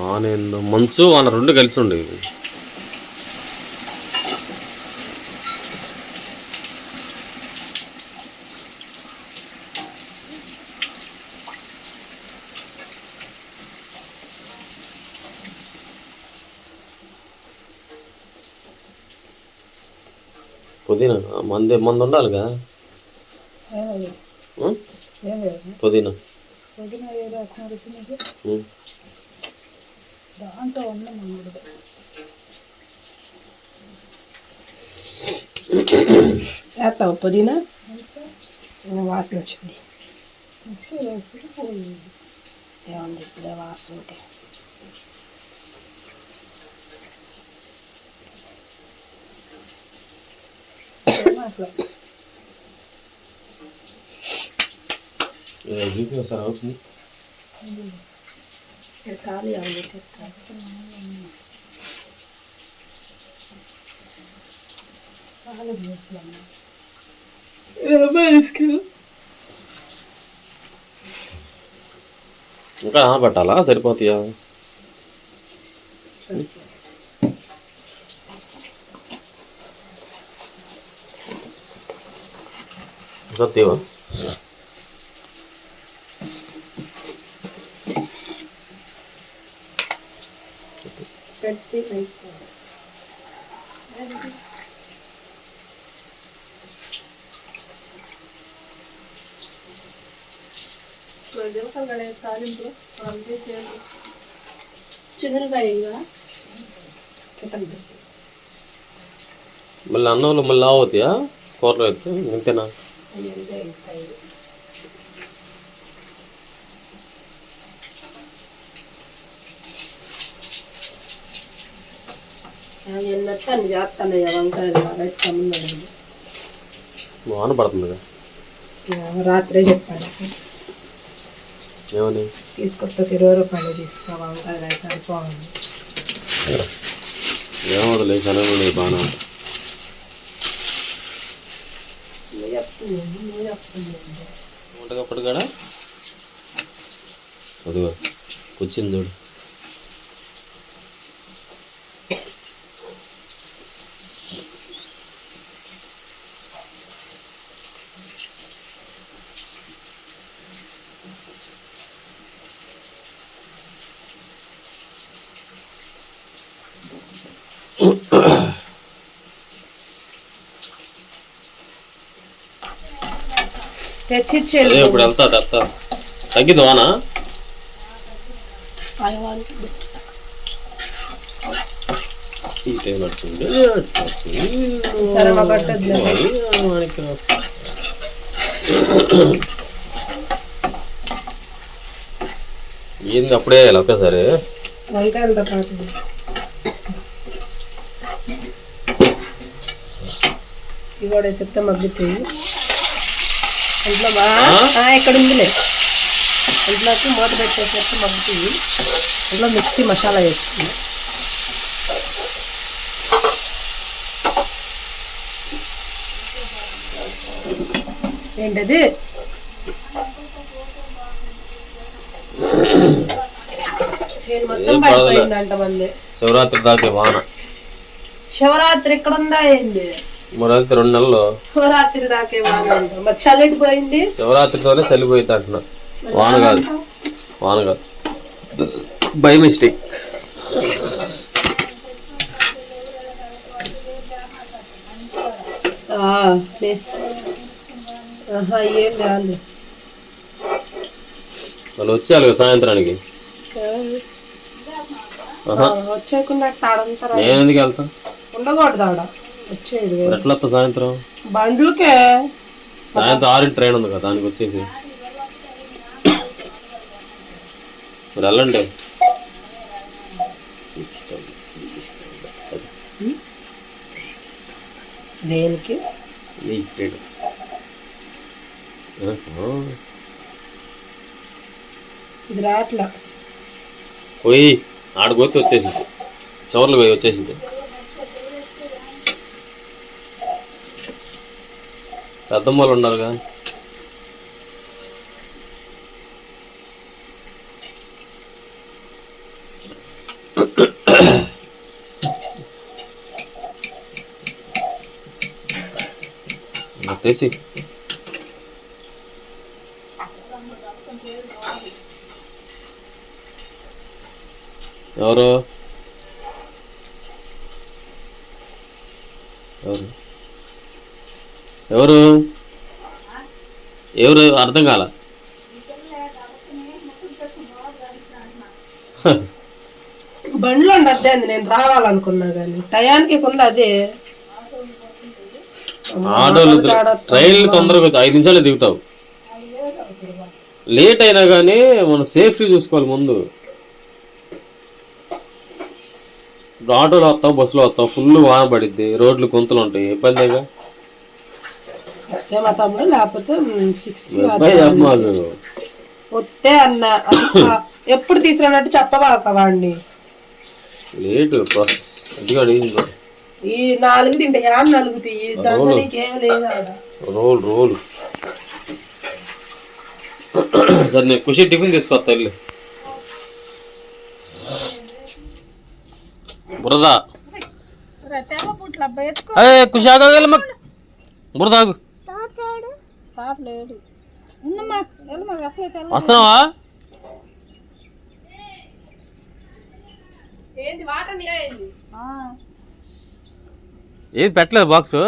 వాన ఏందో. మంచు వాన రెండు కలిసి ఉండేవి. పుదీనా? మంది మంది ఉండాలిగా? పుదీనా? ఉం. దాంట్లో ఉన్న మనడు వేస్తావు పుదీనా వాసన వచ్చింది మిక్సీ వేసి పోయి ఏమండి ఇప్పుడే వాసనకి అట్లా ఇది చూపి ఒకసారి అవుతుంది ఖాళీ అవ్వదు పాలు పోసలమ్మ ఇంకా పట్టాలా సరిపోతాయా సత్యవా పెట్టి పెట్టుకో తాలింపు చిన్నకాయ చికెన్ మళ్ళీ అన్నంలో మళ్ళీ అవుతాయా? కూరలో అయితే? ఇంతేనా? ఎన్నట్టు చేస్తాను వంకాయలు రైతు సంబంధం లేదు. వాన పడుతుందిగా. రాత్రే చెప్పాను ఏమని? తీసుకొస్తే ఇరవై రూపాయలు తీసుకో వంకాయలు సరిపోవాలి. బాగా వంటకప్పుడు కూడా కూర్చుంది చూడు. తెచ్చిచ్చేది ఇప్పుడు వెళ్తా వెళ్తా తగ్గింది వాన? ఏంది అప్పుడే ఒకేసారి వంకాయలతో పాటు. ఇవి కూడా చెప్తే ఇంట్లో ఆ, ఇక్కడ ఉందిలే. ఇంట్లోకి మూత పెట్టేసరికి మగ్గుతాయి ఇంట్లో మిక్సీ మసాలా వేస్తుంది ఏంటది? శివరాత్రి దాకా వాన. శివరాత్రి ఎక్కడ ఉందా ఏంది? మరైతే రెండు నెలలు శివరాత్రి దాకే మరి చల్లటి పోయింది? శివరాత్రితోనే చలిపోయింది అంటున్నా. వాన కాదు. వాన కాదు. By mistake. ఏం వాళ్ళు వచ్చేయాలి కదా సాయంత్రానికి? రా- నేను ఎందుకు వెళ్తా? ఉండకూడదు వచ్చేది. ఎట్లా వస్తా సాయంత్రం? బండ్లకే. సాయంత్రం ఆరింటి ట్రైన్ ఉంది కదా దానికి వచ్చేసి. మరి వెళ్ళండి. దేనికి? ఆహా. ఇది రాట్లా. పోయి ఆడపోతే వచ్చేసింది. చివర్లు పోయి వచ్చేసింది. పెద్దమ్మ వాళ్ళు ఉన్నారు తెసి ఎవరు? ఎవరు? ఎవరు? ఎవరు? అర్థం కాల. బండ్లో ఉండద్దే అంది నేను రావాలనుకున్నా కానీ. టయానికి కొంది అదే. ఆటోలు ట్రైన్లు తొందరగా. ఐదు నిమిషాలు దిగుతావు. లేట్ అయినా కానీ మనం సేఫ్టీ చూసుకోవాలి ముందు. ఇప్పుడు ఆటోలో వస్తావు బస్సులో వస్తావు ఫుల్ వాన పడిద్ది రోడ్లు గుంతలు ఉంటాయి. ఇబ్బందిగా వస్తే మా తమ్ముడు లేకపోతే సిక్స్ ఇబ్బంది చెప్పమాకు వస్తే అన్న ఎప్పుడు తీసుకురానట్టు చెప్పవాక వాడిని లేట్ ఈ నాలుగు తింటే యాం నలుగుతాయి దాంట్లో నీకేం లేదు ఆడ రోల్ రోల్. సరే నేను ఖుషి టిఫిన్ తీసుకొస్తా వెళ్ళి. బురదా. అరే ఖుషి ఆగగల బురదాగు తాత లేడు ఉన్నమ్మా వెళ్ళమ్మా అసలు అయితే వస్తున్నావా? ఏంది వాటర్ ఏంది ఏది పెట్టలేదు బాక్స్?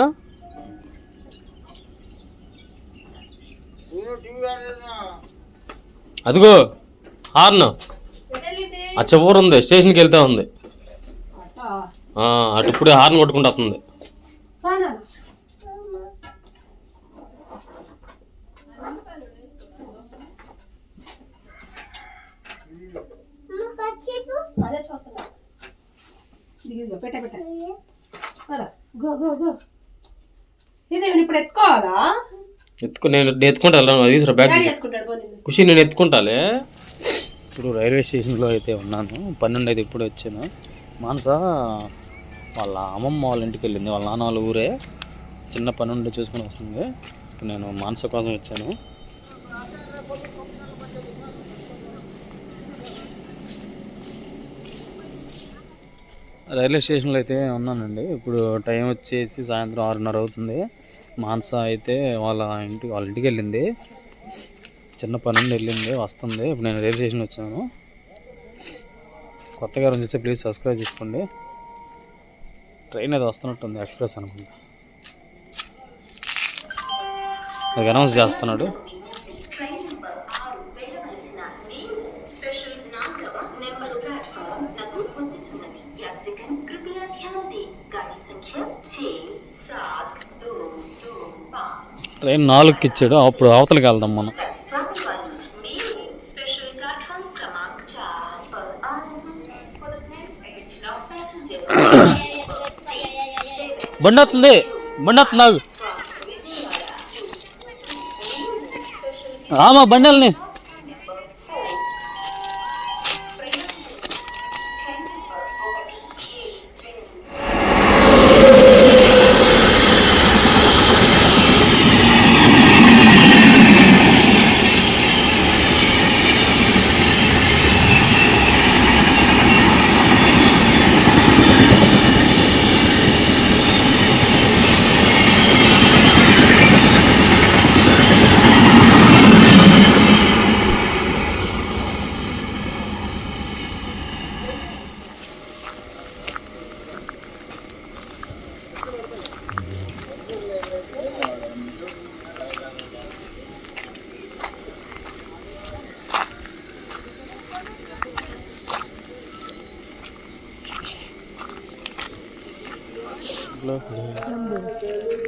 అదిగో హార్న్. ఆ చివరి ఉంది స్టేషన్కి వెళ్తే ఉంది. ఆ, అటు ఇప్పుడే హార్న్ కొట్టుకుంటూ వస్తుంది అదే చూస్తున్నా ఇదిగో పెట్ట పెట్ట. పద. Go go go. ఇది నేను ఇప్పుడు ఎత్తుకోవాలా? ఎత్తుకు నేను ఎత్తుకుంటా వెళ్ళాను అది తీసుకురా బ్యాగ్. ఖుషి నేను ఎత్తుకుంటాలే. ఇప్పుడు రైల్వే స్టేషన్లో అయితే ఉన్నాను. పన్నెండు అయితే ఇప్పుడు వచ్చాను. మానస వాళ్ళ అమ్మమ్మ వాళ్ళ ఇంటికి వెళ్ళింది. వాళ్ళ నాన్న వాళ్ళ ఊరే. చిన్న పని ఉండి చూసుకుని వస్తుంది. ఇప్పుడు నేను మానస కోసం వచ్చాను. రైల్వే స్టేషన్లో అయితే ఉన్నానండి. ఇప్పుడు టైం వచ్చేసి సాయంత్రం ఆరున్నర అవుతుంది. మానస అయితే వాళ్ళ ఇంటికి వాళ్ళ ఇంటికి వెళ్ళింది. చిన్న పని నుండి వెళ్ళింది వస్తుంది. ఇప్పుడు నేను రైల్వే స్టేషన్ వచ్చాను. కొత్తగా ఎవరైనా చూస్తే ప్లీజ్ సబ్స్క్రైబ్ చేసుకోండి. ట్రైన్ అది వస్తున్నట్టుంది ఎక్స్ప్రెస్ అనుకుంటా. అది అనౌన్స్ చేస్తున్నాడు. ట్రైన్ నాలుగుకి ఇచ్చాడు అప్పుడు అవతలకి వెళ్దాం మనం. బండి వస్తుంది బండి వస్తుంది రామా బండి వెళ్ళని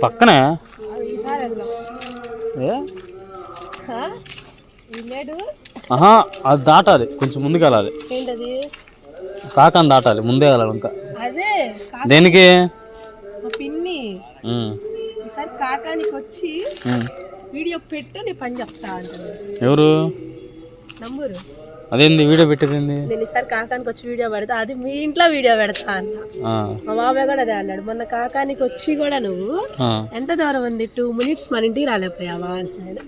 పక్కనే? అది దాటాలి. కొంచెం ముందుకు వెళ్ళాలి కాకాని దాటాలి. ముందే వెళ్ళాలి ఇంకా. అదే దేనికి? పిన్ని. కాకానికి వచ్చి. వీడియో పెట్టు నీ పని చెప్తా ఎవరు? నంబరు? అదేంది వీడియో పెట్టేదేంది? నేను ఈసారి కాకానికి వచ్చి వీడియో పెడతా. అది మీ ఇంట్లో వీడియో పెడతా అన్న. మా బాబాయ్ కూడా అదే అన్నాడు. మొన్న కాకానికి వచ్చి కూడా నువ్వు ఎంత దూరం ఉంది? టూ మినిట్స్ మన ఇంటికి రాలేకపోయావా? అంటున్నాడు.